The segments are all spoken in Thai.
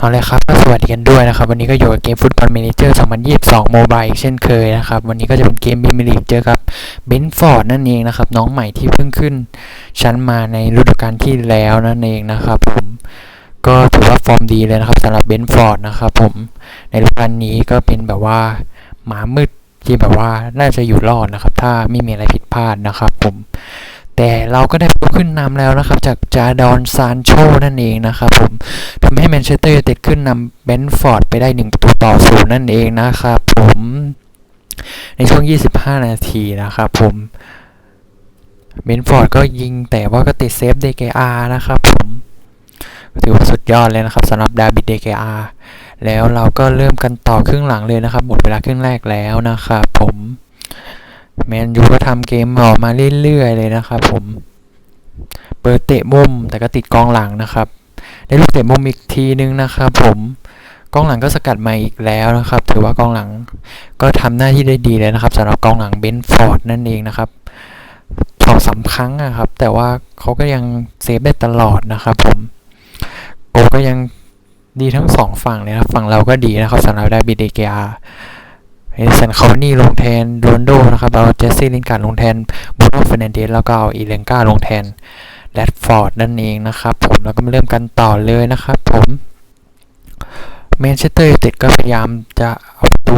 เอาเลยครับก็สวัสดีกันด้วยนะครับ วันนี้ก็อยู่กับเกมฟุตบอล m ม n เจอร์2022 โมบายอีกเช่นเคยนะครับ วันนี้ก็จะเป็นเกมบิมลีเจอกับเบนฟอร์ดนั่นเองนะครับ น้องใหม่ที่เพิ่งขึ้น ชั้นมาในฤดูกาลที่แล้วนั่นเองนะครับผมก็ถือว่าฟอร์มดีเลยนะครับสำหรับเบนฟอร์ดนะครับผมในฤดูกาลนี้ก็เป็นแบบว่าหมามืดที่แบบว่าน่าจะอยู่รอดนะครับ ถ้าไม่มีอะไรผิดพลาดนะครับผม แต่เราก็ได้ขึ้นนำแล้วนะครับ จากจาดอนซานโชนั่นเองนะครับผมทำให้แมนเชสเตอร์ยูไนเต็ดขึ้นนำเบนฟอร์ดไปได้1ประตูต่อศูนย์นั่นเองนะครับผมในช่วง 25 นาทีนะครับผมเบนฟอร์ดก็ยิงแต่ว่าก็ติดเซฟเดกอานะครับผมถือว่าสุดยอดเลยนะครับสำหรับดาบิดเดกอาแล้วเราก็เริ่มกันต่อครึ่งหลังเลยนะครับ หมดเวลาครึ่งแรกแล้วนะครับผม แมนยูก็ทำเกมออกมาเรื่อยๆเลยนะครับผม เปิดเตะมุมแต่ก็ติดกองหลังนะครับ ได้ลูกเตะมุมอีกทีนึงนะครับผม กองหลังก็สกัดมาอีกแล้วนะครับ ถือว่ากองหลังก็ทำหน้าที่ได้ดีเลยนะครับสำหรับกองหลังเบนฟอร์ดนั่นเองนะครับสองสามครั้งนะครับ แต่ว่าเขาก็ยังเซฟได้ตลอดนะครับผมโกก็ยังดีทั้งสองฝั่งเลยนะฝั่งเราก็ดีนะครับสำหรับไดาบิดเดเกีย เอสันคาวนี่ลงแทนโรนโดนะครับเอาเจสซี่ลินการ์ดลงแทนบูโน่เฟรนันเดสแล้วก็เอาอีเลนกาลงแทนแรดฟอร์ดนั่นเองนะครับผมแล้วก็มาเริ่มกันต่อเลยนะครับผมแมนเชสเตอร์ยูไนเต็ดก็พยายามจะเอาประตู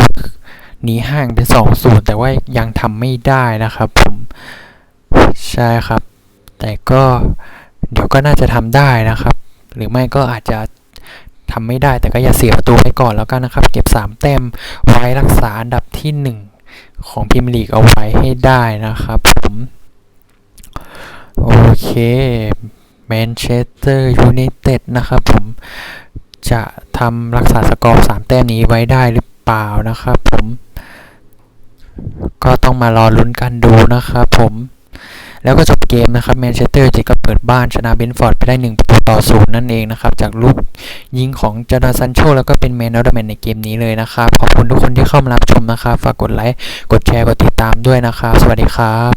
หนีห่างเป็น2อศูนย์แต่ว่ายังทำไม่ได้นะครับผมใช่ครับ แต่ก็เดี๋ยวก็น่าจะทำได้นะครับ หรือไม่ก็อาจจะ ทำไม่ได้แต่ก็อย่าเสียประตูไปก่อนแล้วกันนะครับ เก็บ 3 แต้มไว้รักษาอันดับที่ 1 ของพรีเมียร์ลีกเอาไว้ให้ได้นะครับผมโอเคแมนเชสเตอร์ยูไนเต็ดนะครับผมจะทำรักษาสกอร์3แต้มนี้ไว้ได้หรือเปล่านะครับผมก็ต้องมารอลุ้นกันดูนะครับผม แล้วก็จบเกมนะครับแมนเชสเตอร์ยูไนเต็ดก็เปิดบ้านชนะเบนฟอร์ดไปได้ 1 ประตูต่อศูนย์นั่นเองนะครับ จากลูกยิงของจานาซันโชแล้วก็เป็นแมนออร์แมนในเกมนี้เลยนะครับ ขอบคุณทุกคนที่เข้ามารับชมนะครับ ฝากกดไลค์ กดแชร์ กดติดตามด้วยนะครับ สวัสดีครับ